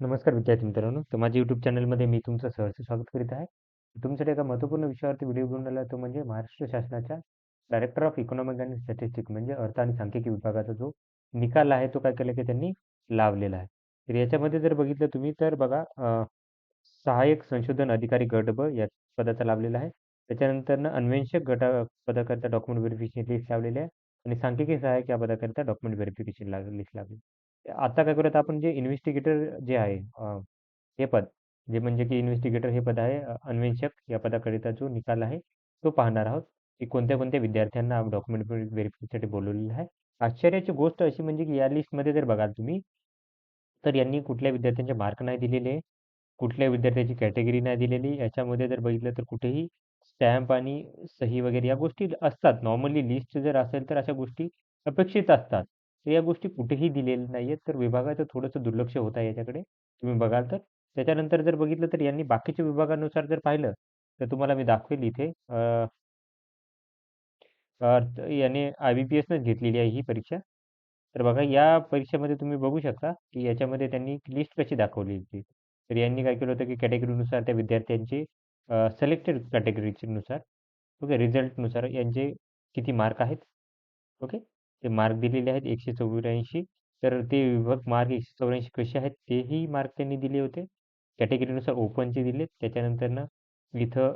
नमस्कार विद्यार्थी मित्रांनो. तर माझ्या यूट्यूब चॅनलमध्ये मी तुमचं सहर्ष स्वागत करीत आहे. तुमच्यासाठी एका महत्त्वपूर्ण विषयावरती व्हिडिओ घेऊन आला तो म्हणजे महाराष्ट्र शासनाच्या director of economic and statistic म्हणजे अर्थ आणि सांख्यिकी विभागाचा जो निकाल आहे तो काय केला की त्यांनी लावलेला आहे. तर याच्यामध्ये जर बघितलं तुम्ही तर बघा सहाय्यक संशोधन अधिकारी गट ब या पदाचा लाभलेला आहे. त्याच्यानंतर अन्वेषक गटा पदाकरता डॉक्युमेंट व्हेरिफिकेशन लिस्ट लावलेली आहे आणि सांख्यिकी सहाय्यक या पदाकरता डॉक्युमेंट व्हेरिफिकेशन लिस्ट लावली आता काय करूयात आपण जे इन्व्हेस्टिगेटर जे आहे हे पद जे म्हणजे की इन्व्हेस्टिगेटर हे पद आहे अ, अन्वेषक या पदाकरिता जो निकाल आहे तो पाहणार आहोत की कोणत्या कोणत्या विद्यार्थ्यांना डॉक्युमेंट व्हेरिफिकेशनसाठी बोलवलेलं आहे. आश्चर्याची गोष्ट अशी म्हणजे की या लिस्टमध्ये जर बघाल तुम्ही तर यांनी कुठल्या विद्यार्थ्यांचे मार्क नाही दिलेले कुठल्या विद्यार्थ्याची कॅटेगरी नाही दिलेली याच्यामध्ये जर बघितलं तर कुठेही स्टॅम्प आणि सही वगैरे या गोष्टी असतात. नॉर्मली लिस्ट जर असेल तर अशा गोष्टी अपेक्षित असतात. तर या गोष्टी कुठेही दिलेल्या नाहीयेत. तर विभागाचं थोडंसं दुर्लक्ष होत आहे याच्याकडे. तुम्ही बघाल तर. त्याच्यानंतर जर बघितलं तर यांनी बाकीच्या विभागानुसार जर पाहिलं, तर तुम्हाला मी दाखवेल इथे याने आय बी पी एसनंच घेतलेली आहे ही परीक्षा. तर बघा, या परीक्षेमध्ये तुम्ही बघू शकता की याच्यामध्ये त्यांनी लिस्ट कशी दाखवली होती. तर यांनी काय केलं होतं की कॅटेगरीनुसार त्या विद्यार्थ्यांचे सिलेक्टेड कॅटेगरीनुसार ओके रिझल्टनुसार यांचे किती मार्क आहेत. ओके? ते मार्क दिलेले आहेत एकशे चौऱ्याऐंशी तर ते विभाग मार्क एकशे चौऱ्याऐंशी कसे आहेत तेही मार्क त्यांनी दिले होते. कॅटेगरीनुसार ओपनचे दिले त्याच्यानंतरनं इथं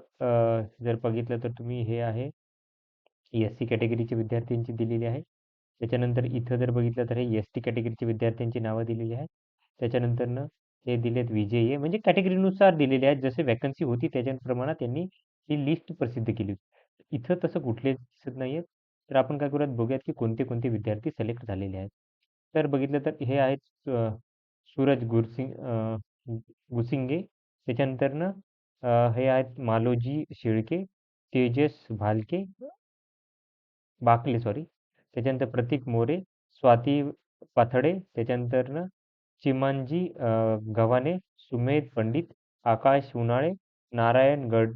जर बघितलं तर तुम्ही हे आहे एस सी कॅटेगरीचे विद्यार्थ्यांची दिलेली आहे. त्याच्यानंतर इथं जर बघितलं तर हे एस टी कॅटेगरीचे विद्यार्थ्यांची नावं दिलेली आहेत. त्याच्यानंतरनं हे दिलेत विजयी म्हणजे कॅटेगरीनुसार दिलेले आहेत. जसे वॅकन्सी होती त्याच्या प्रमाणात त्यांनी ही लिस्ट प्रसिद्ध केली होती. इथं तसं कुठलेच दिसत नाहीये. तर आपण काय करूयात बघूयात की कोणते कोणते विद्यार्थी सिलेक्ट झालेले आहेत. तर बघितलं तर हे आहेत सूरज गुरसिंग गुसिंगे. त्याच्यानंतरनं अ, हे आहेत मालोजी शेळके तेजस भालके बाकले सॉरी त्याच्यानंतर प्रतीक मोरे स्वाती पाथडे. त्याच्यानंतरनं चिमांजी गव्हाणे सुमेध पंडित आकाश उनाळे नारायण गड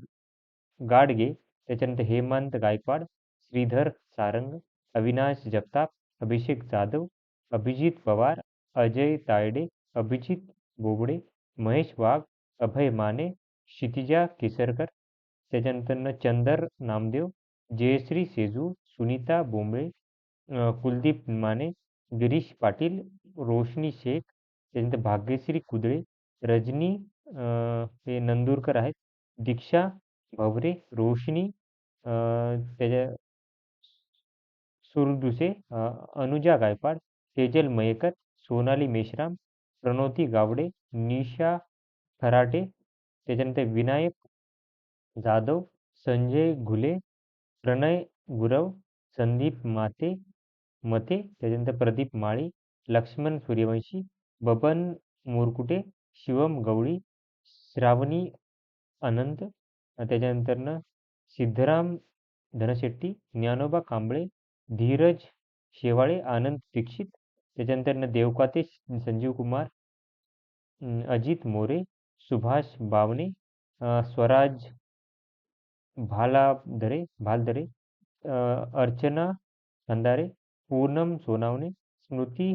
गाडगे. त्याच्यानंतर हेमंत गायकवाड श्रीधर सारंग, अविनाश जगताप, अभिषेक जाधव, अभिजीत पवार, अजय तायडे, अभिजीत बोबडे, महेश वाघ, अभय माने, क्षितिजा केसरकर चंदर नामदेव, जयश्री सेजू, सुनीता बोंबळे कुलदीप माने, गिरीश पाटील, रोशनी शेख, त्याच्यानंतर भाग्यश्री कुदळे, रजनी हे नंदुरकर आहेत, दीक्षा भवरे रोशनी त्याच्या सुरदुसे अनुजा गायकवाड सेजल मयेकर सोनाली मेश्राम प्रणोती गावडे निशा खराटे त्याच्यानंतर विनायक जाधव संजय घुले प्रणय गुरव संदीप माते मते त्याच्यानंतर प्रदीप माळी लक्ष्मण सूर्यवंशी बबन मोरकुटे शिवम गवळी श्रावणी अनंत त्याच्यानंतर त्याच्यानंतरनं सिद्धराम धनशेट्टी ज्ञानोबा कांबळे धीरज शेवाळे आनंद दीक्षित त्याच्यानंतरनं देवकाते संजीव कुमार अजित मोरे सुभाष बावने, स्वराज भालाधरे भालधरे अ, अर्चना खंदारे पूनम सोनावणे स्मृती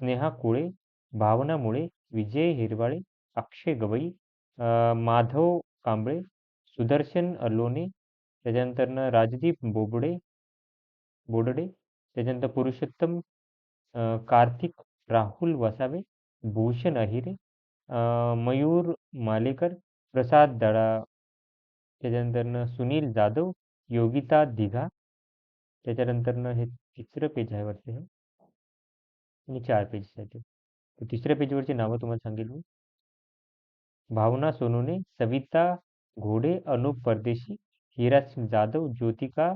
स्नेहा कोळे भावना मुळे विजय हिरवाळे अक्षय गवई माधव कांबळे सुदर्शन अलोने त्याच्यानंतरनं राजदीप बोबडे बोडडे त्याच्यानंतर पुरुषोत्तम कार्तिक, राहुल वसावे, भूषण अहिरे मयूर मालेकर, प्रसाद दळा त्याच्यानंतरनं सुनील जाधव, योगिता दिघा त्याच्यानंतरनं हे तिसरं पेज आहे वाटतं हे आणि चार पेजेस आहेत ते. तर तिसऱ्या पेजवरची नावं तुम्हाला सांगेल मी भावना सोनूने, सविता घोडे, अनुप परदेशी, हिरासिंग जाधव, ज्योतिका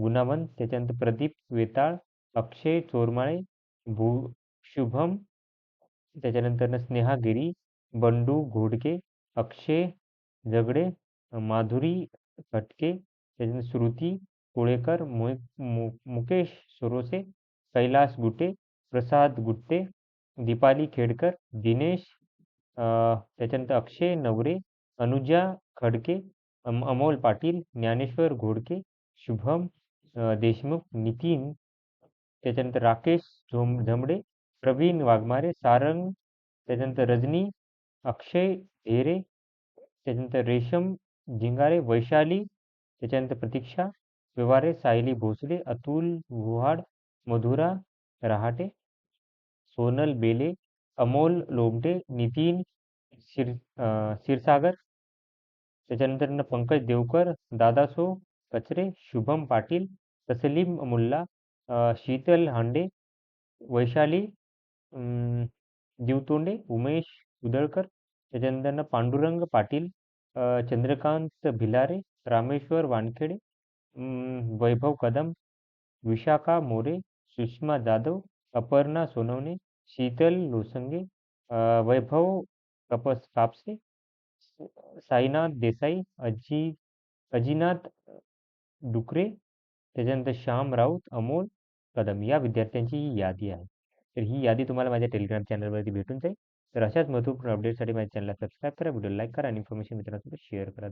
गुणावंत त्याच्यानंतर प्रदीप वेताळ अक्षय, चोरमाळे, भू, शुभम, त्याच्यानंतरनं स्नेहा गिरी, बंडू, घोडके, अक्षय जगडे माधुरी फटके त्याच्यानंतर श्रुती, कोळेकर, मु- मु- मुकेश सोरोसे, कैलास गुटे, प्रसाद गुट्टे, दीपाली खेडकर, दिनेश त्याच्यानंतर अक्षय नवरे, अनुजा खडके, अम- अमोल पाटील, ज्ञानेश्वर घोडके, शुभम देशमुख नितीन त्याच्यानंतर राकेश झोम झमडे प्रवीण वाघमारे सारंग त्याच्यानंतर रजनी अक्षय ढेरे त्याच्यानंतर रेशम झिंगारे, वैशाली त्याच्यानंतर प्रतीक्षा व्यवहारे सायली भोसले अतुल गुहाड मधुरा रहाटे सोनल बेले अमोल लोमटे नितीन अं, क्षीरसागर त्याच्यानंतर पंकज देवकर दादासो कचरे शुभम पाटील तसलीम मुल्ला शीतल हांडे, वैशाली जीवतोंडे, उमेश त्याच्यानंतर पांडुरंग पाटील चंद्रकांत भिलारे, रामेश्वर वानखेडे वैभव कदम, विशाखा मोरे, सुषमा जाधव, अपर्णा सोनवणे, शीतल लोसंगे वैभव कपस कापसे साईनाथ देसाई, अजी, अजिनाथ डुकरे त्याच्यानंतर श्याम राऊत अमोल कदम या विद्यार्थ्यांची ही यादी आहे. तर ही यादी तुम्हाला माझ्या टेलिग्राम चॅनलवरती भेटून जाईल. तर अशाच महत्त्वपूर्ण अपडेटसाठी माझ्या चॅनलला सबस्क्राईब करा व्हिडिओ लाईक करा आणि इन्फॉर्मेशन मित्रांसोबत शेअर करा.